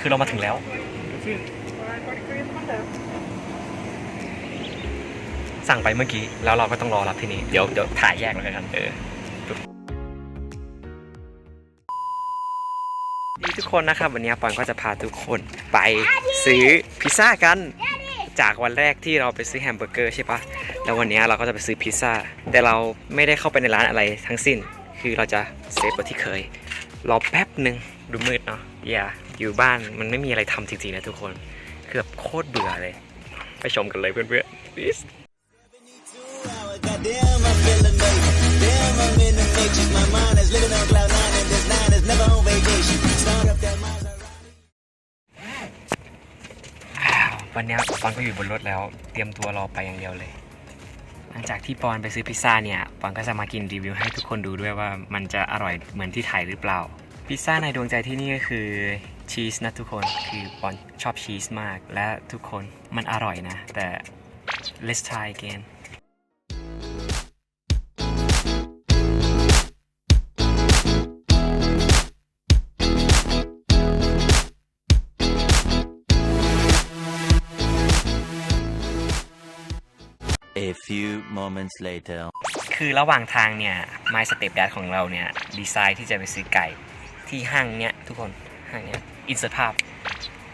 คือเรามาถึงแล้ว สั่งไปเมื่อกี้ แล้วเราก็ต้องรอรับที่นี่ เดี๋ยวเดี๋ยวถ่ายแยกแล้วกันเออทุกคนนะครับ วันนี้ปอนก็จะพาทุกคนไปซื้อพิซซ่ากัน จากวันแรกที่เราไปซื้อแฮมเบอร์เกอร์ใช่ปะแล้ววันนี้เราก็จะไปซื้อพิซซ่าแต่เราไม่ได้เข้าไปในร้านอะไรทั้งสิ้น คือเราจะเซฟกว่าที่เคย รอแป๊บหนึ่งดูมืดเนาะอย่าอยู่บ้านมันไม่มีอะไรทำจริงๆนะทุกคนคือบโคตรเบื่อเลย ไปชมกันเลยเพื่อนๆ please วันนี้ปอนก็อยู่บนรถแล้ว เตรียมตัวรอไปอย่างเดียวเลย หลังจากที่ปอนไปซื้อพิซซ่าเนี่ย ปอนก็จะมากินรีวิวให้ทุกคนดูด้วยว่ามันจะอร่อยเหมือนที่ถ่ายหรือเปล่า พิซซ่าในดวงใจที่นี่ก็คือชีสนะทุกคนคือปอนชอบชีสมากและทุกคนมันอร่อยนะ แต่ let's try again A few moments later. คือระหว่างทางเนี่ย My Step Dad ของเราเนี่ยดีไซน์ที่จะไปซื้อไก่ที่ห้างเนี้ยทุกคนห้างเนี้ยอินเสิร์ตภาพ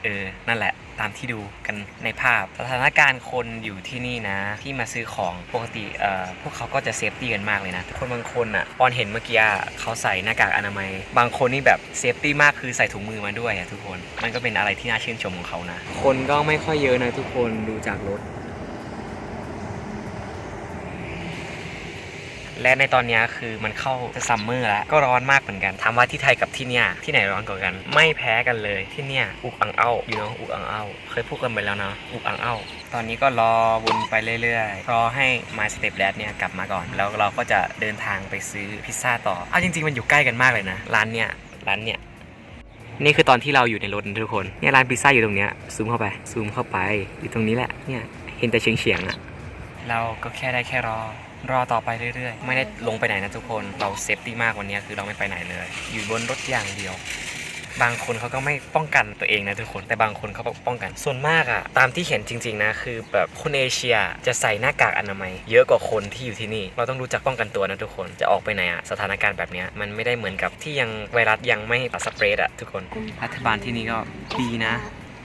เออนั่นแหละตามที่ดูกันในภาพสถานการณ์คนอยู่ที่นี่นะ ที่มาซื้อของปกติเอ่อพวกเขาก็จะเซฟตี้กันมากเลยนะคนบางคนอะปอนเห็นเมื่อกี้เขาใส่หน้ากากอนามัย บางคนนี่แบบเซฟตี้มากคือใส่ถุงมือมาด้วยอะทุกคน มันก็เป็นอะไรที่น่าชื่นชมของเขานะ คนก็ไม่ค่อยเยอะนะทุกคนดูจากรถ และในตอนนี้คือมันเข้าจะซัมเมอร์แล้ว ก็ร้อนมากเหมือนกันถามว่าที่ไทยกับที่เนี่ยที่ไหนร้อนกว่ากัน ไม่แพ้กันเลยที่เนี่ยอุกอังเอ้าอยู่เนาะอุกอังเอ้าเคยพูดกันไปแล้วเนาะอุกอังเอ้าตอนนี้ก็รอวนไปเรื่อยๆ รอให้ My Step Dad เนี่ยกลับมาก่อน แล้วเราก็จะเดินทางไปซื้อพิซซ่าต่อเอาจริง ๆ มันอยู่ใกล้กันมากเลยนะ ร้านเนี่ยร้านเนี่ยนี่คือตอนที่เราอยู่ในรถทุกคนเนี่ยร้านพิซซ่าอยู่ตรงเนี้ยซูมเข้าไปซูมเข้าไปอยู่ตรงนี้แหละเนี่ยเห็นแต่เฉียงเฉียงๆอะ เราก็แค่ได้แค่รอ รอต่อไปเรื่อยๆ ไม่ได้ลงไปไหนนะทุกคนเราเซฟตี้มากวันนี้คือเราไม่ไปไหนเลย อยู่บนรถอย่างเดียว บางคนเขาก็ไม่ป้องกันตัวเองนะทุกคนแต่บางคนเขาป้องกันส่วนมากอะตามที่เห็นจริง ๆนะคือแบบคนเอเชียจะใส่หน้ากากอนามัย เยอะกว่าคนที่อยู่ที่นี่ เราต้องรู้จักป้องกันตัวนะทุกคนจะออกไปไหนอะสถานการณ์แบบนี้มันไม่ได้เหมือนกับที่ยังไวรัสยังไม่สเปรดอะทุกคนรัฐบาลที่นี่ก็ดีนะ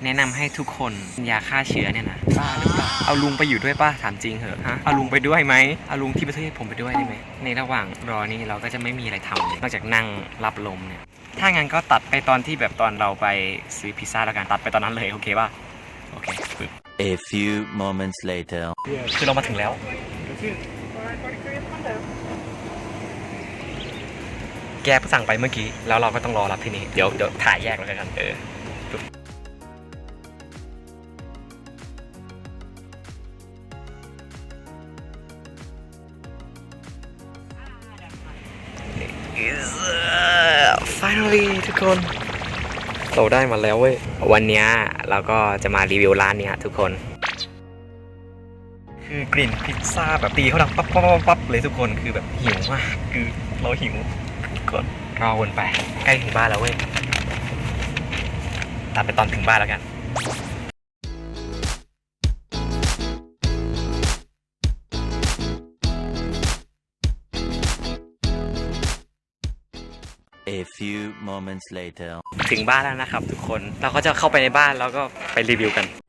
แนะนำให้ทุกคนกินยาฆ่าเชื้อเนี่ยนะบ้าหรือเปล่าเอาลุงไปอยู่ด้วยป่ะถามจริงเหอะฮะเอาลุงไปด้วยไหมเอาลุงที่ประเทศผมไปด้วยได้ไหมในระหว่างรอนี่เราก็จะไม่มีอะไรทำเลยนอกจากนั่งรับลมเนี่ยถ้างั้นก็ตัดไปตอนที่แบบตอนเราไปซื้อพิซซ่าแล้วกันตัดไปตอนนั้นเลยโอเคป่ะโอเคปึ๊บ A few moments later. Yes. คือเรามาถึงแล้ว That's it. แกเพิ่งสั่งไปเมื่อกี้ แล้วเราก็ต้องรอรับที่นี่ เดี๋ยวเดี๋ยวถ่ายแยกแล้วกัน เออ finally ทุกคนเราได้มาแล้วเว้ย วันนี้เราก็จะมารีวิวร้านนี้ทุกคน คือกลิ่นพิซซ่าแบบตีเขาดังปั๊บปั๊บปั๊บป๊บเลยทุกคนคือแบบหิวมากคือเราหิวทุกคนรอวนไป ใกล้ถึงบ้านแล้วเว้ยตัดไปตอนถึงบ้านแล้วกัน A few moments later. ถึงบ้านแล้วนะครับทุกคนเราก็จะเข้าไปในบ้านแล้วก็ไปรีวิวกันน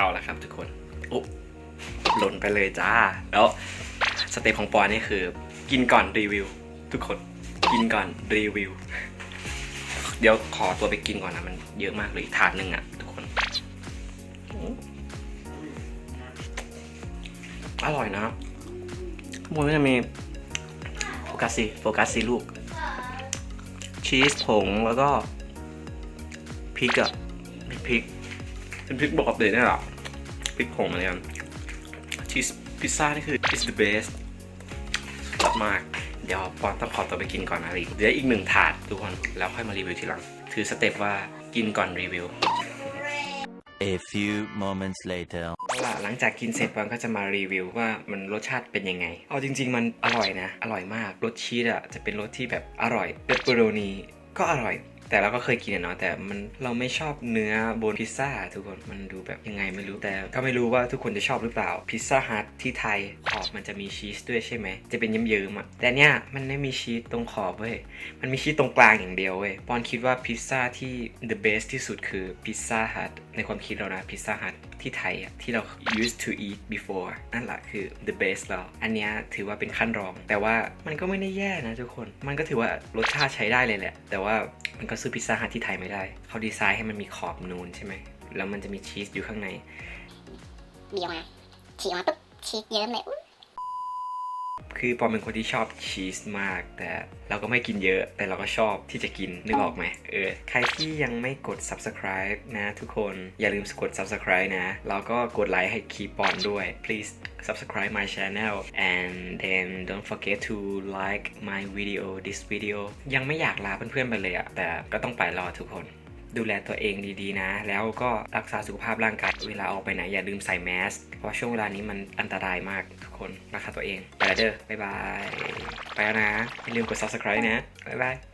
เอาละครับทุกคนโอ้หล่นไปเลยจ้า แล้วสเต็ปของปอนนี่คือ กินก่อนรีวิว ทุกคนกินก่อนรีวิว เดี๋ยวขอตัวไปกินก่อนนะมันเยอะมากเลยถาดหนึ่งอะทุกคน อร่อยนะข้างบนก็จะมีโฟกัสซีโฟกัสซีลูก ชีสผงแล้วก็พริกอะมีพริก เป็นพริกบอกเลยนี่หละ พริกผงเหมือนกันชีสพิซซ่านี่คือ is the best สุดยอดมาก เดี๋ยวปอนต้องขอตัวไปกินก่อนนะลิเดี๋ยวอีกหนึ่งถาดทุกคนแล้วค่อยมารีวิวทีหลัง ถือสเต็ปว่ากินก่อนรีวิว A few moments later. เอาล่ะหลังจากกินเสร็จปอนก็จะมารีวิวว่ามันรสชาติเป็นยังไง เอาจริง ๆ มันอร่อยนะ อร่อยมาก รสชีสอะจะเป็นรสที่แบบอร่อยเปปเปอโรนีก็อร่อย แต่เราก็เคยกินเนาะแต่มันเราไม่ชอบเนื้อบนพิซซ่าทุกคนมันดูแบบยังไงไม่รู้แต่ก็ไม่รู้ว่าทุกคนจะชอบหรือเปล่าพิซซ่าฮัทที่ไทยขอบมันจะมีชีสด้วยใช่ไหมจะเป็นเยิ้มๆอะแต่เนี้ยมันไม่มีชีสตรงขอบเว้ยมันมีชีสตรงกลางอย่างเดียวเว้ยปอนคิดว่าพิซซ่าที่ the best ที่สุดคือพิซซ่าฮัทในความคิดเรานะพิซซ่าฮัทที่ไทยอะที่เรา used to eat before นั่นแหละคือ the best แล้วอันเนี้ยถือว่าเป็นขั้นรอง แต่ว่ามันก็ไม่ได้แย่นะทุกคน มันก็ถือว่ารสชาติใช้ได้เลยแหละ แต่ว่ามันก็ซื้อพิซซ่าฮัทที่ไทยไม่ได้ เขาดีไซน์ให้มันมีขอบนูนใช่ไหม แล้วมันจะมีชีสอยู่ข้างในบีบออกมาฉีกออกมาปุ๊บชีสเยิ้มเลยอุ๊ย คือปอมเป็นคนที่ชอบชีสมาก แต่เราก็ไม่กินเยอะแต่เราก็ชอบที่จะกินนึกออกไหมเออใครที่ยังไม่กด subscribe นะทุกคนอย่าลืมกด subscribe นะ แล้วก็กดไลค์ให้คีปอนด้วย please subscribe my channel and then don't forget to like my video this video ยังไม่อยากลาเพื่อนๆไปเลยอะแต่ก็ต้องไปรอทุกคน ดูแลตัวเองดีๆนะ แล้วก็รักษาสุขภาพร่างกายเวลาออกไปไหนอย่าลืมใส่แมสเพราะช่วงเวลานี้มันอันตรายมากทุกคนรักษาตัวเองไปแล้วเด้อบ๊ายบาย ไปแล้วนะอย่าลืมกด subscribe นะบ๊ายบาย